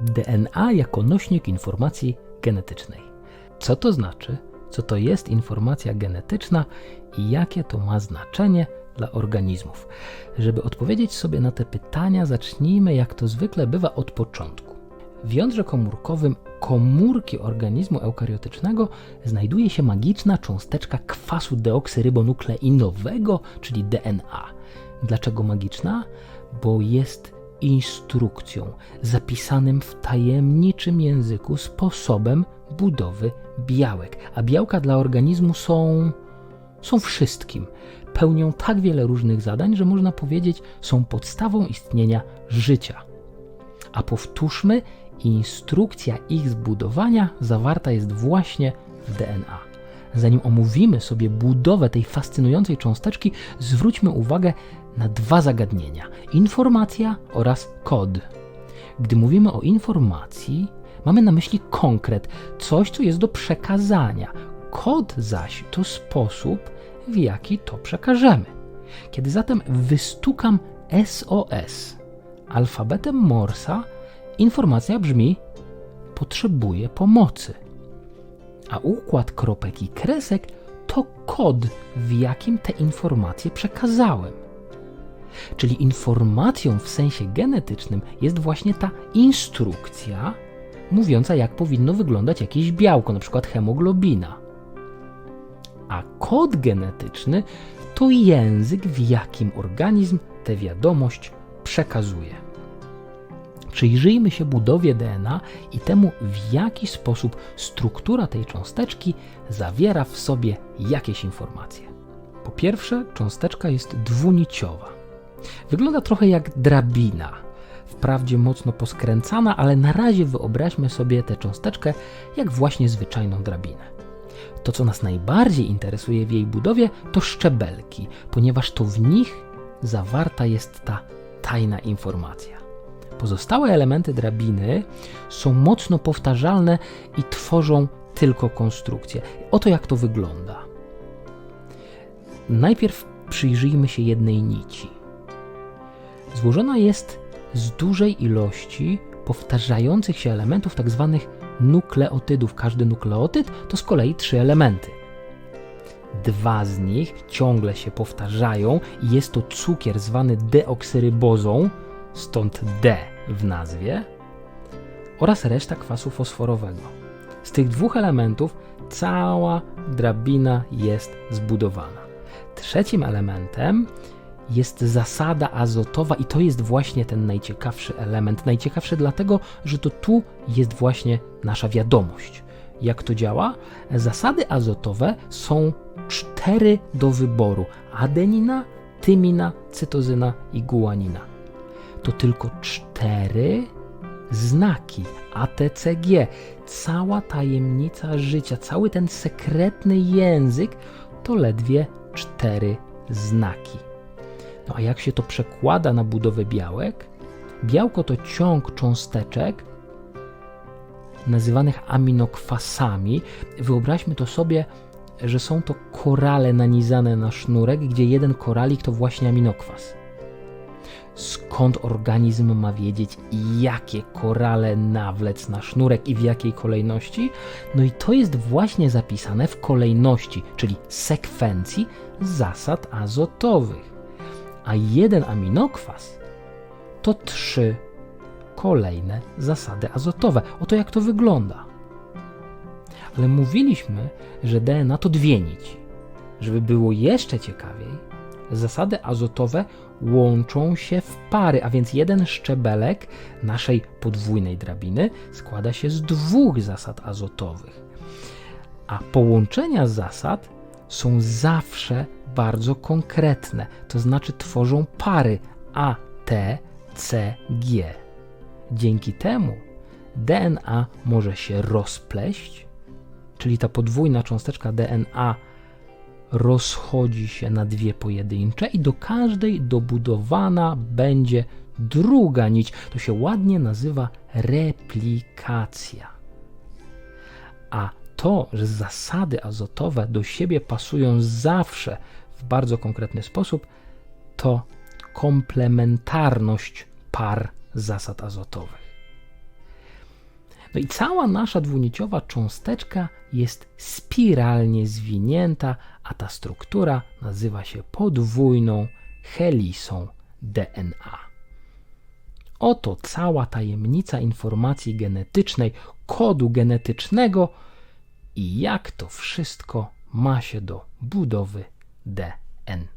DNA jako nośnik informacji genetycznej. Co to znaczy? Co to jest informacja genetyczna i jakie to ma znaczenie dla organizmów? Żeby odpowiedzieć sobie na te pytania, zacznijmy jak to zwykle bywa od początku. W jądrze komórkowym komórki organizmu eukariotycznego znajduje się magiczna cząsteczka kwasu deoksyrybonukleinowego, czyli DNA. Dlaczego magiczna? Bo jest instrukcją, zapisanym w tajemniczym języku sposobem budowy białek. A białka dla organizmu są, są wszystkim. Pełnią tak wiele różnych zadań, że można powiedzieć, są podstawą istnienia życia. A powtórzmy, instrukcja ich zbudowania zawarta jest właśnie w DNA. Zanim omówimy sobie budowę tej fascynującej cząsteczki, zwróćmy uwagę na dwa zagadnienia: informacja oraz kod. Gdy mówimy o informacji, mamy na myśli konkret, coś, co jest do przekazania. Kod zaś to sposób, w jaki to przekażemy. Kiedy zatem wystukam SOS alfabetem Morsa, informacja brzmi: potrzebuję pomocy. A układ kropek i kresek to kod, w jakim te informacje przekazałem. Czyli informacją w sensie genetycznym jest właśnie ta instrukcja mówiąca, jak powinno wyglądać jakieś białko, np. hemoglobina. A kod genetyczny to język, w jakim organizm tę wiadomość przekazuje. Przyjrzyjmy się budowie DNA i temu, w jaki sposób struktura tej cząsteczki zawiera w sobie jakieś informacje. Po pierwsze, cząsteczka jest dwuniciowa. Wygląda trochę jak drabina, wprawdzie mocno poskręcana, ale na razie wyobraźmy sobie tę cząsteczkę jak właśnie zwyczajną drabinę. To, co nas najbardziej interesuje w jej budowie, to szczebelki, ponieważ to w nich zawarta jest ta tajna informacja. Pozostałe elementy drabiny są mocno powtarzalne i tworzą tylko konstrukcję. Oto jak to wygląda. Najpierw przyjrzyjmy się jednej nici. Złożona jest z dużej ilości powtarzających się elementów, tak zwanych nukleotydów. Każdy nukleotyd to z kolei trzy elementy. Dwa z nich ciągle się powtarzają i jest to cukier zwany deoksyrybozą, stąd D w nazwie, oraz reszta kwasu fosforowego. Z tych dwóch elementów cała drabina jest zbudowana. Trzecim elementem jest zasada azotowa, i to jest właśnie ten najciekawszy element. Najciekawszy dlatego, że to tu jest właśnie nasza wiadomość. Jak to działa? Zasady azotowe są cztery do wyboru: adenina, tymina, cytozyna i guanina. To tylko cztery znaki ATCG. Cała tajemnica życia, cały ten sekretny język to ledwie cztery znaki. No a jak się to przekłada na budowę białek? Białko to ciąg cząsteczek nazywanych aminokwasami. Wyobraźmy to sobie, że są to korale nanizane na sznurek, gdzie jeden koralik to właśnie aminokwas. Skąd organizm ma wiedzieć, jakie korale nawlec na sznurek i w jakiej kolejności? No i to jest właśnie zapisane w kolejności, czyli sekwencji zasad azotowych a jeden aminokwas to trzy kolejne zasady azotowe. Oto jak to wygląda. Ale mówiliśmy, że DNA to dwie nici. Żeby było jeszcze ciekawiej, zasady azotowe łączą się w pary, a więc jeden szczebelek naszej podwójnej drabiny składa się z dwóch zasad azotowych. A połączenia zasad są zawsze bardzo konkretne, to znaczy tworzą pary A, T, C, G. Dzięki temu DNA może się rozpleść, czyli ta podwójna cząsteczka DNA rozchodzi się na dwie pojedyncze i do każdej dobudowana będzie druga nić. To się ładnie nazywa replikacja. A to, że zasady azotowe do siebie pasują zawsze w bardzo konkretny sposób, to komplementarność par zasad azotowych. No i cała nasza dwuniciowa cząsteczka jest spiralnie zwinięta, a ta struktura nazywa się podwójną helisą DNA. Oto cała tajemnica informacji genetycznej, kodu genetycznego i jak to wszystko ma się do budowy DNA.